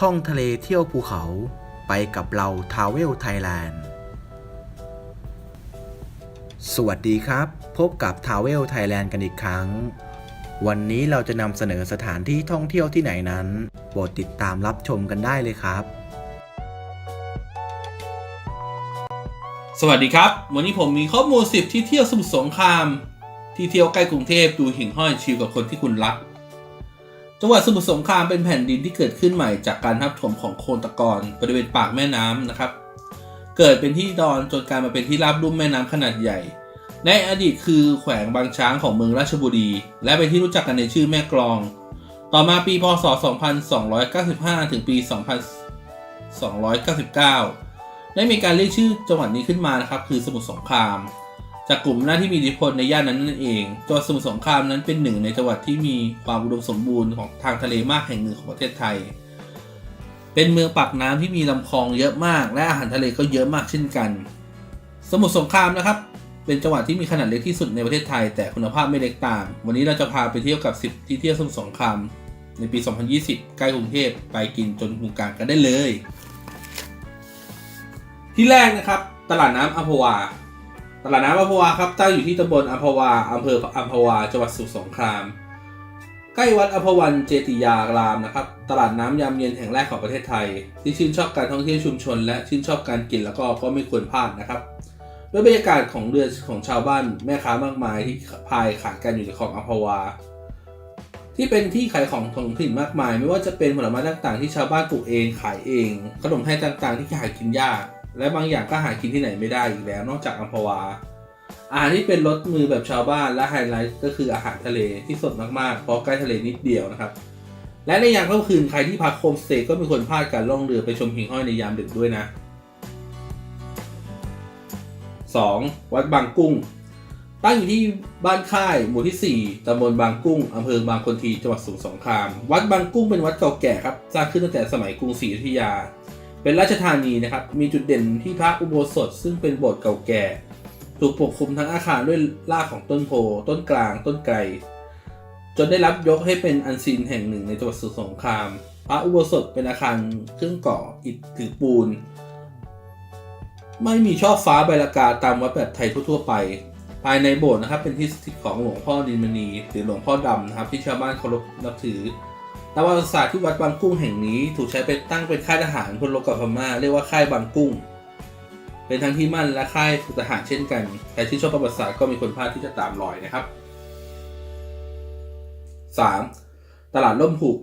ท่องทะเลเที่ยวภูเขาไปกับเราทาวเวลไทยแลนด์ สวัสดีครับ พบกับทาวเวลไทยแลนด์กันอีกครั้ง วันนี้เราจะนำเสนอสถานที่ท่องเที่ยวที่ไหนนั้นโปรดติดตามรับชมกันได้เลยครับ สวัสดีครับ วันนี้ผมมีข้อมูล 10 ที่เที่ยวสมุทรสงคราม ที่เที่ยวใกล้กรุงเทพดูหิ่งห้อยชิลกับคนที่คุณรัก จังหวัดสมุทรสงครามเป็นแผ่นดินที่เกิดขึ้นใหม่จากการทับถมของโคลนตะกอนบริเวณปากแม่น้ำนะครับ เกิดเป็นที่ดอนจนกลายมาเป็นที่ราบลุ่มแม่น้ำขนาดใหญ่ ในอดีตคือแขวงบางช้างของเมืองราชบุรี และเป็นที่รู้จักกันในชื่อแม่กลอง ต่อมาปีพศ 2295 ถึงปี 2299 ได้มีการเรียกชื่อจังหวัดนี้ขึ้นมานะครับ คือสมุทรสงคราม จากกลุ่มหน้าที่มีอิทธิพลในย่านนั้นนั่นเองจังหวัดสมุทรสงครามนั้นเป็นหนึ่งในจังหวัดที่มีความอุดมสมบูรณ์ของทางทะเลมากแห่งหนึ่งของประเทศไทย เป็นเมืองปากน้ำที่มีลำคลองเยอะมาก และอาหารทะเลก็เยอะมากเช่นกัน สมุทรสงครามนะครับ เป็นจังหวัดที่มีขนาดเล็กที่สุดในประเทศไทย แต่คุณภาพไม่เล็กตามวันนี้เราจะพาไปเที่ยวกับ 10 ที่เที่ยวสมุทรสงครามในปี 2020 ใกล้กรุงเทพไปกินจนหูกลางกันได้เลย ที่แรกนะครับ ตลาดน้ำอัพวา ตลาดน้ำอัมพวาครับตั้งอยู่ที่ตำบลอัมพวาอำเภออัมพวาจังหวัดสุสงคราม ใกล้วัดอัมพวันเจติยารามนะครับ ตลาดน้ำยามเย็นแห่งแรกของประเทศไทย ที่ชื่นชอบการท่องเที่ยวชุมชน และชื่นชอบการกินแล้วก็ก็ไม่ควรพลาดนะครับด้วยบรรยากาศของเรือของชาวบ้านแม่ค้ามากมายที่พายขายกันอยู่ในคลองอัมพวา ที่เป็นที่ขายของท้องถิ่นมากมาย ไม่ว่าจะเป็นผลไม้ต่างๆ ที่ชาวบ้านปลูกเองขายเอง ขนมไทยต่างๆ ที่หากินยาก และบางอย่างก็หากินที่ไหนไม่ได้อีกแล้ว นอกจากอัมพวา อาหารที่เป็นรสมือแบบชาวบ้านและไฮไลท์ก็คืออาหารทะเลที่สดมากๆเพราะใกล้ทะเลนิดเดียวนะครับ และในยามค่ำคืนใครที่พักโฮมสเตย์ก็มีคนพลาดการล่องเรือไปชมหิ่งห้อยในยามดึกด้วยนะ 2. วัดบางกุ้ง ตั้งอยู่ที่บ้านค่ายหมู่ที่ 4ตำบลบางกุ้งอำเภอบางคนทีจังหวัดสมุทรสงคราม วัดบางกุ้งเป็นวัดเก่าแก่ครับ สร้างขึ้นตั้งแต่สมัยกรุงศรีอยุธยา เป็นราชธานีนะครับ มีจุดเด่นที่พระอุโบสถ ซึ่งเป็นโบสถ์เก่าแก่ ถูกปกคลุมทั้งอาคารด้วยรากของต้นโพ ต้นกลาง ต้นไกร จนได้รับยกให้เป็นอันซีนแห่งหนึ่งในจังหวัดสมุทรสงคราม พระอุโบสถเป็นอาคารเครื่องก่ออิฐถือปูน ไม่มีช่อฟ้าใบละกาตามวัดแบบไทยทั่วๆไป ภายในโบสถ์นะครับเป็นที่สถิตของหลวงพ่อดินมณีหรือหลวงพ่อดำนะครับที่ชาวบ้านเคารพนับถือ ตามประวัติศาสตร์ที่วัดบางกุ้งแห่งนี้ถูกใช้เป็นตั้งเป็นค่ายทหารพลรบกับพม่าเรียกว่าค่ายบางกุ้ง เป็นทั้งที่มั่นและค่ายฝึกทหารเช่นกันใครที่ชอบประวัติศาสตร์ก็มีคนพลาดที่จะตามรอยนะครับ 3. ตลาดล่มหุบ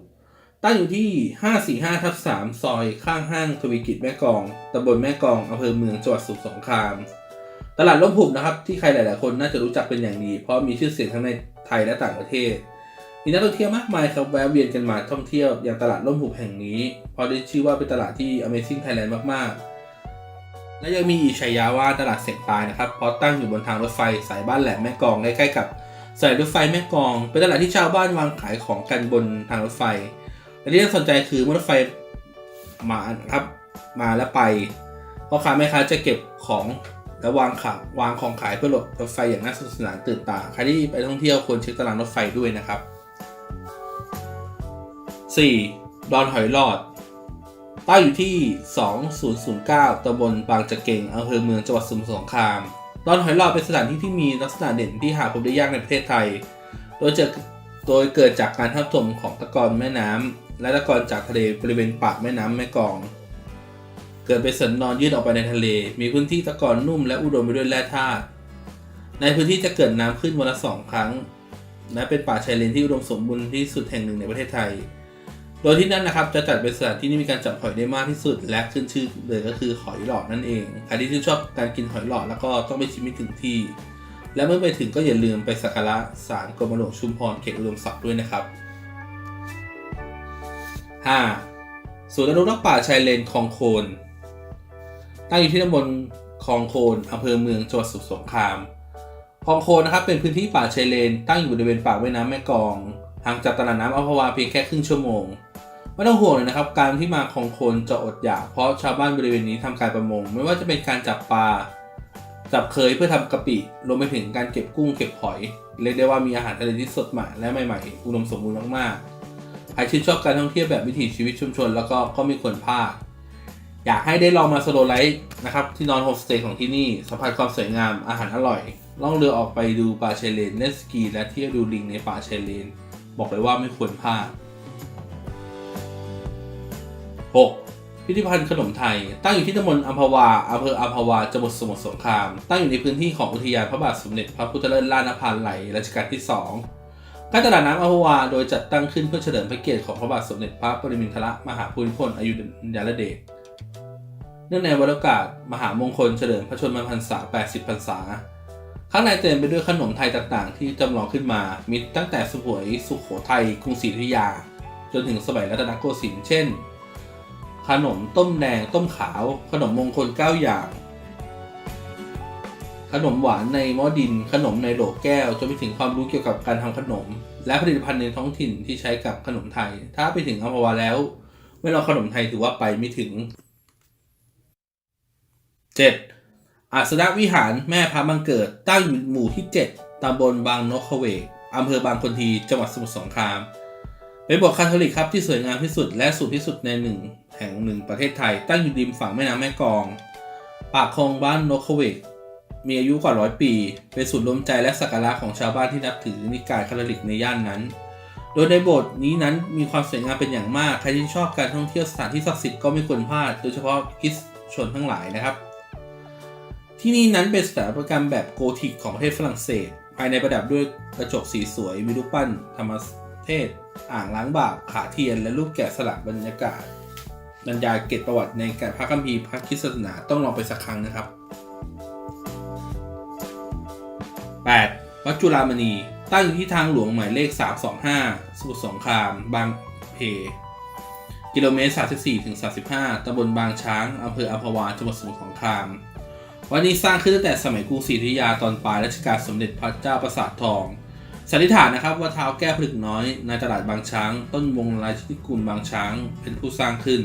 ตั้งอยู่ที่ 545ทับ3ซอยข้างห้างทวีกิจแม่กองตำบลแม่กองอำเภอเมืองจังหวัดสมุทรสงคราม ตลาดล่มหุบนะครับ ที่ใครหลาย ๆ คนน่าจะรู้จักเป็นอย่างดี เพราะมีชื่อเสียงทั้งในไทยและต่างประเทศ มีนักท่องเที่ยวมากมายครับแวะเวียนกันมาท่องเที่ยวอย่างตลาดล่มหุบแห่งนี้เพราะได้ชื่อว่าเป็นตลาดที่ Amazing Thailand มากๆ และยังมีอีกฉายาว่าตลาดเสียงตายนะครับเพราะตั้งอยู่บนทางรถไฟสายบ้านแหลมแม่กองใกล้ๆกับสายรถไฟแม่กอง เป็นตลาดที่ชาวบ้านวางขายของกันบนทางรถไฟและที่น่าสนใจคือเมื่อรถไฟมาครับมาแล้วไปพ่อค้าแม่ค้าจะเก็บของและวางขาวางของขายเพื่อหลบรถไฟอย่างน่าสนุกสนานตื่นตาใครที่ไปท่องเที่ยวควรเช็คตารางรถไฟด้วยนะครับ 4. ดอนหอยหลอดตั้งอยู่ที่ 2009ตำบลบางจะเก่งอำเภอเมืองจังหวัดสมุทรสงคราม ดอนหอยหลอดเป็นสถานที่ที่มีลักษณะเด่นที่หาพบได้ยากในประเทศไทย โดยจะโดยเกิดจากการทับถมของตะกอนแม่น้ำและตะกอนจากทะเลบริเวณปากแม่น้ำแม่กอง เกิดเป็นสันนอนยื่นออกไปในทะเล มีพื้นที่ตะกอนนุ่มและอุดมไปด้วยแร่ธาตุ ในพื้นที่จะเกิดน้ำขึ้นวันละสองครั้ง และเป็นป่าชายเลนที่อุดมสมบูรณ์ที่สุดแห่งหนึ่งในประเทศไทย โดยที่นั่นนะครับจะจัดเป็นสถานที่ที่มีการจับหอยได้มากที่สุด และขึ้นชื่อเลยก็คือหอยหลอดนั่นเองใครที่ชื่นชอบการกินหอยหลอดแล้วก็ต้องไปชิมให้ถึงที่ และเมื่อไปถึงก็อย่าลืมไปสักการะศาลกรมหลวงชุมพรเขตอุดมศักดิ์ด้วยนะครับ 5. ศูนย์อนุรักษ์ป่าชายเลนคลองโคนตั้งอยู่ที่ตำบลคลองโคนอำเภอเมืองจังหวัดสมุทรสงครามคลองโคนนะครับเป็นพื้นที่ป่าชายเลน ตั้งอยู่บริเวณปากแม่น้ำแม่กองห่างจากตลาดน้ำอัมพวาเพียงแค่ครึ่งชั่วโมง ไม่ต้องห่วงเลยนะครับ การที่มาคลองคนจะอดอยาก เพราะชาวบ้านบริเวณนี้ทำการประมง ไม่ว่าจะเป็นการจับปลาจับเคยเพื่อทำกะปิรวมไปถึงการเก็บกุ้งเก็บหอยเรียกได้ว่ามีอาหารทะเลที่สดใหม่และใหม่ๆอุดมสมบูรณ์มากๆใครรชื่นชอบการท่องเที่ยวแบบวิถีชีวิตชุมชน แล้วก็ก็ไม่ควรพลาดอยากให้ได้ลองมาสโลไลท์นะครับที่นอนโฮมสเตย์ของที่นี่สัมผัสความสวยงามอาหารอร่อยล่องเรือออกไปดูป่าชายเลนเล่นสกี และเที่ยวดูลิงในป่าชายเลน บอกเลยว่าไม่ควรพลาด 6. พิพิธภัณฑ์ขนมไทย ตั้งอยู่ที่ตำบลอัมพวาอำเภออัมพวาจังหวัดสมุทรสงคราม ตั้งอยู่ในพื้นที่ของอุทยานพระบาทสมเด็จพระพุทธเลิศล่านภาลัยรัชกาลที่2การตลาดน้ำอัมพวาโดยจัดตั้งขึ้นเพื่อเฉลิมพระเกียรติของพระบาทสมเด็จพระปรมินทรมหาภูมิพลอดุลยเดชเนื่องในวาระกาสมหามงคลเฉลิมพระชนมพรรษา 80 พรรษา ข้างในเต็มไปด้วยขนมไทยต่างๆ ที่จำลองขึ้นมา มีตั้งแต่สวยสุโขทัยกรุงศรีอยุธยา จนถึงสมัยรัตนโกสินทร์เช่น ขนมต้มแดงต้มขาว ขนมมงคล 9 อย่าง ขนมหวานในหม้อดิน ขนมในโหลแก้วจนไปถึงความรู้เกี่ยวกับการทำขนม และผลิตภัณฑ์ในท้องถิ่นที่ใช้กับขนมไทย ถ้าไปถึงอัมพวาแล้ว ไม่ลองขนมไทยถือว่าไปไม่ถึง 7. อาสนะวิหารแม่พระบังเกิดตั้งอยู่หมู่ที่ 7ตำบลบางนกขเวกอำเภอบางคนทีจังหวัดสมุทรสงครามเป็นโบสถ์คาทอลิกครับที่สวยงามที่สุดและสูงที่สุดในหนึ่ง แห่งหนึ่งประเทศไทย ตั้งอยู่ริมฝั่งแม่น้ำแม่กอง ปากคลองบ้านโนกขเวกมีอายุกว่าร้อยปี เป็นศูนย์รวมใจและสักการะของชาวบ้านที่นับถือนิกายคาทอลิกในย่านนั้น โดยในโบสถ์นี้นั้นมีความสวยงามเป็นอย่างมาก ใครที่ชอบการท่องเที่ยวสถานที่ศักดิ์สิทธิ์ก็ไม่ควรพลาด โดยเฉพาะคริสชนทั้งหลายนะครับ ที่นี่นั้นเป็นสถาปัตยกรรมแบบโกธิกของประเทศฝรั่งเศส ภายในประดับด้วยกระจกสีสวย มีรูปปั้นธรรมเทศ อ่างล้างบาปขาเทียน และรูปแกะสลักบรรยากาศ บรรยายเกตประวัติในการพระคัมภีร์พระคริสตศาสนาต้องลองไปสักครั้งนะครับ 8. วัดจุฬามณีตั้งอยู่ที่ทางหลวงหมายเลข 325 สมุทรสงคราม บางเพ กิโลเมตร 34ถึง35 ตำบลบางช้าง อำเภออัมพวา จังหวัดสมุทรสงคราม วัดนี้สร้างขึ้นตั้งแต่สมัยกรุงศรีอยุธยาตอนปลายรัชกาลสมเด็จพระเจ้าประสาททอง สันนิษฐานนะครับว่าเท้าแก้วผลึกน้อยในตลาดบางช้าง ต้นวงราชนิกุลบางช้างเป็นผู้สร้างขึ้น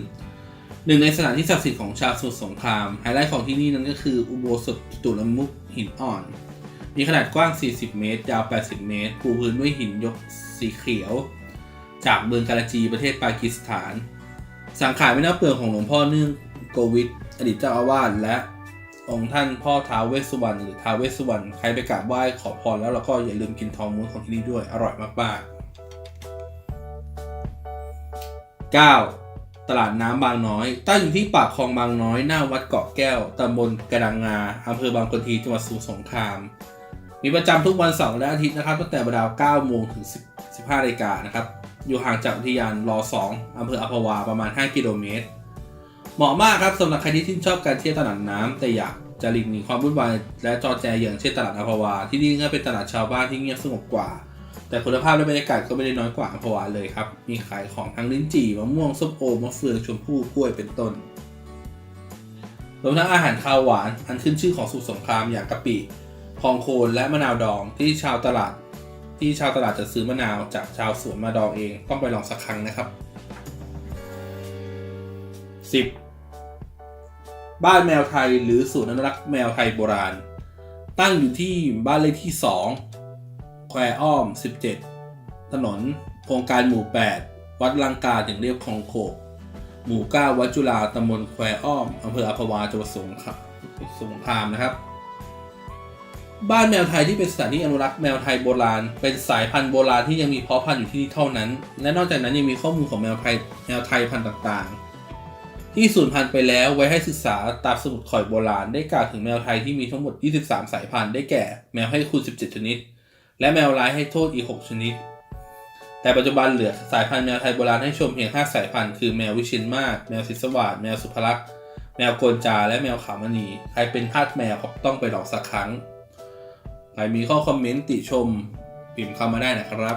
หนึ่งในสถานที่ศักดิ์สิทธิ์ของชาวสมุทรสงคราม ไฮไลท์ของที่นี่นั้นก็คืออุโบสถจตุรมุขหินอ่อน มีขนาดกว้าง 40 เมตร ยาว 80 เมตร ปูพื้นด้วยหินยกสีเขียว จากเมืองกาลาจีประเทศปากีสถาน สังขารไม่น่าเปลืองของหลวงพ่อเนื่องโกวิทอดีตเจ้าอาวาสและ องค์ท่านพ่อท้าวเวสสุวรรณหรือท้าวเวสสุวรรณใครไปกราบไหว้ขอพรแล้วเราก็อย่าลืมกินทองม้วนของที่นี่ด้วยอร่อยมากๆ 9. ตลาดน้ำบางน้อยตั้งอยู่ที่ปากคลองบางน้อยหน้าวัดเกาะแก้วตำบลกระดังงาอำเภอบางคนทีจังหวัดสมุทรสงคราม มีประจำทุกวันเสาร์และอาทิตย์นะครับตั้งแต่เวลา9โมงถึง 15นาฬิกานะครับอยู่ห่างจากอุทยานรอ2อำเภออัมพวาประมาณ 5 กิโลเมตร เหมาะมากครับสำหรับใครที่ชื่นชอบการเที่ยวตลาดน้ำแต่อยากจะหลีกหนีความวุ่นวายและจอแจอย่างเช่นตลาดอัมพวา ที่นี่ก็เป็นตลาดชาวบ้านที่เงียบสงบกว่า แต่คุณภาพและบรรยากาศก็ไม่ได้น้อยกว่าอัมพวาเลยครับ มีขายของทั้งลิ้นจี่มะม่วงส้มโอมะเฟืองชมพู่กล้วยเป็นต้นรวมทั้งอาหารคาวหวานอันขึ้นชื่อของสุสงครามอย่างกะปิพองโคนและมะนาวดองที่ชาวตลาด ที่ชาวตลาดจะซื้อมะนาวจากชาวสวนมาดองเองต้องไปลองสักครั้งนะครับ 10. บ้านแมวไทยหรือศูนย์อนุรักษ์แมวไทยโบราณ ตั้งอยู่ที่บ้านเลขที่ 2 แควอ้อม 17 ถนนโครงการหมู่ 8 วัดลังกาถึงเรียบคลองโขกหมู่ 9 วัดจุฬาตำบลแควอ้อมอำเภออัมพวาจังหวัดสงขลาสงครามนะครับ บ้านแมวไทยที่เป็นสถานที่อนุรักษ์แมวไทยโบราณ เป็นสายพันธุ์โบราณที่ยังมีเพาะพันธุ์อยู่ที่นี่เท่านั้น และนอกจากนั้นยังมีข้อมูลของแมวไทยแมวไทยพันธุ์ต่างๆ ที่สูญพันธุ์ไปแล้วไว้ให้ศึกษาตามสมุดข่อยโบราณได้กล่าวถึงแมวไทยที่มีทั้งหมด 23 สายพันธุ์ได้แก่ แมวให้คุณ 17 ชนิด และแมวร้ายให้โทษอีก 6 ชนิด แต่ปัจจุบันเหลือสายพันธุ์แมวไทยโบราณให้ชมเพียง 5 สายพันธุ์คือแมววิชินมาศแมวศิสวาสแมวสุภลักษณ์แมวโกนจาและแมวขาวมณีใครเป็นทาสแมวครับต้องไปลองสักครั้งใครมีข้อคอมเมนต์ติชม พิมพ์เข้ามาได้นะครับ